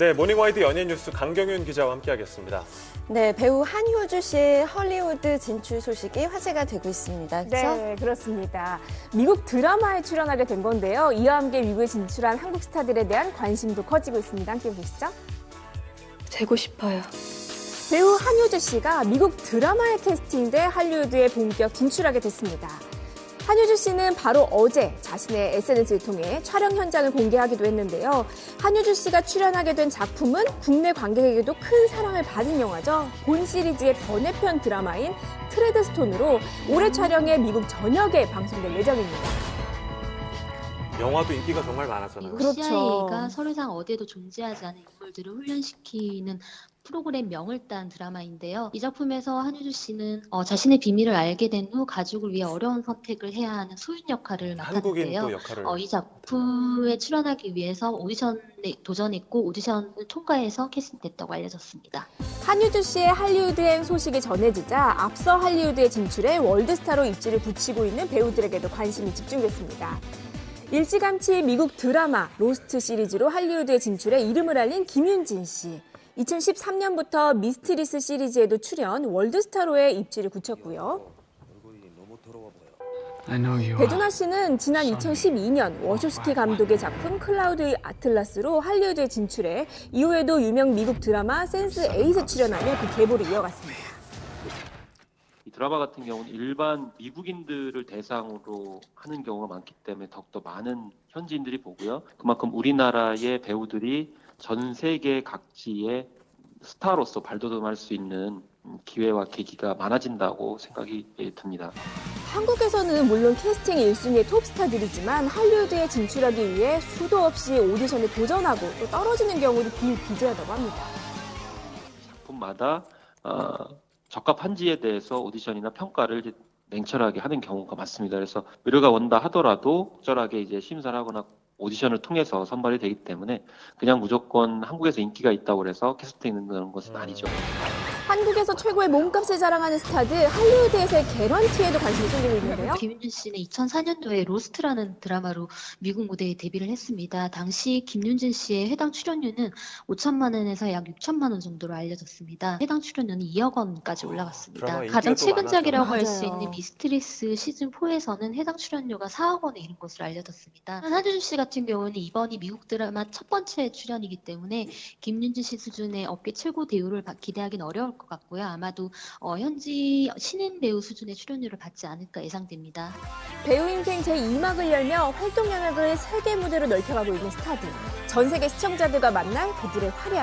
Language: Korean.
네, 모닝와이드 연예 뉴스 강경윤 기자와 함께하겠습니다. 네, 배우 한효주 씨의 헐리우드 진출 소식이 화제가 되고 있습니다. 그렇죠? 네, 그렇습니다. 미국 드라마에 출연하게 된 건데요. 이와 함께 미국에 진출한 한국 스타들에 대한 관심도 커지고 있습니다. 함께 보시죠. 되고 싶어요. 배우 한효주 씨가 미국 드라마에 캐스팅돼 할리우드에 본격 진출하게 됐습니다. 한효주 씨는 바로 어제 자신의 SNS를 통해 촬영 현장을 공개하기도 했는데요. 한효주 씨가 출연하게 된 작품은 국내 관객에게도 큰 사랑을 받은 영화죠. 본 시리즈의 번외편 드라마인 트레드스톤으로 올해 촬영에 미국 전역에 방송될 예정입니다. 영화도 인기가 정말 많았잖아요. 그렇죠. CIA가 서류상 어디에도 존재하지 않은 인물들을 훈련시키는 프로그램 명을 딴 드라마인데요. 이 작품에서 한효주 씨는 어, 자신의 비밀을 알게 된 후 가족을 위해 어려운 선택을 해야 하는 소인 역할을 맡았는데요. 또 역할을. 어, 이 작품에 출연하기 위해서 오디션에 도전했고 오디션을 통과해서 캐스팅됐다고 알려졌습니다. 한효주 씨의 할리우드행 소식이 전해지자 앞서 할리우드에 진출해 월드스타로 입지를 붙이고 있는 배우들에게도 관심이 집중됐습니다. 일찌감치 미국 드라마 로스트 시리즈로 할리우드에 진출해 이름을 알린 김윤진 씨. 2013년부터 미스티리스 시리즈에도 출연 월드스타로의 입지를 굳혔고요. I know you are. 배두나 씨는 지난 2012년 워쇼스키 감독의 작품 클라우드의 아틀라스로 할리우드에 진출해 이후에도 유명 미국 드라마 센스 에잇에 출연하며 그 계보를 이어갔습니다. 이 드라마 같은 경우는 일반 미국인들을 대상으로 하는 경우가 많기 때문에 더욱더 많은 현지인들이 보고요. 그만큼 우리나라의 배우들이 전 세계 각지의 스타로서 발돋움할 수 있는 기회와 계기가 많아진다고 생각이 예, 듭니다. 한국에서는 물론 캐스팅 1순위의 톱스타들이지만 할리우드에 진출하기 위해 수도 없이 오디션에 도전하고 또 떨어지는 경우도 비일비재하다고 합니다. 작품마다 어, 적합한지에 대해서 오디션이나 평가를 냉철하게 하는 경우가 많습니다. 그래서 의뢰가 온다 하더라도 적절하게 이제 심사를 하거나 오디션을 통해서 선발이 되기 때문에 그냥 무조건 한국에서 인기가 있다고 해서 캐스팅되는 것은 아니죠. 한국에서 최고의 몸값을 자랑하는 스타들 할리우드에서의 개런티에도 관심이 쏠리고 있는데요. 김윤준 씨는 2004년도에 로스트라는 드라마로 미국 무대에 데뷔를 했습니다. 당시 김윤준 씨의 해당 출연료는 5천만 원에서 약 6천만 원 정도로 알려졌습니다. 해당 출연료는 2억 원까지 올라갔습니다. 가장 또 최근작이라고 할 수. 있는 미스트리스 시즌 4에서는 해당 출연료가 4억 원에 이른 것으로 알려졌습니다. 한효준 씨 같은 경우는 이번이 미국 드라마 첫 번째 출연이기 때문에 김윤준 씨 수준의 업계 최고 대우를 받- 기대하기는 어려울 것 같고요. 아마도 어, 현지 신인 배우 수준의 출연료를 받지 않을까 예상됩니다. 배우 인생 제2막을 열며 활동 영역을 세계 무대로 넓혀가고 있는 스타들. 전 세계 시청자들과 만날 그들의 활약이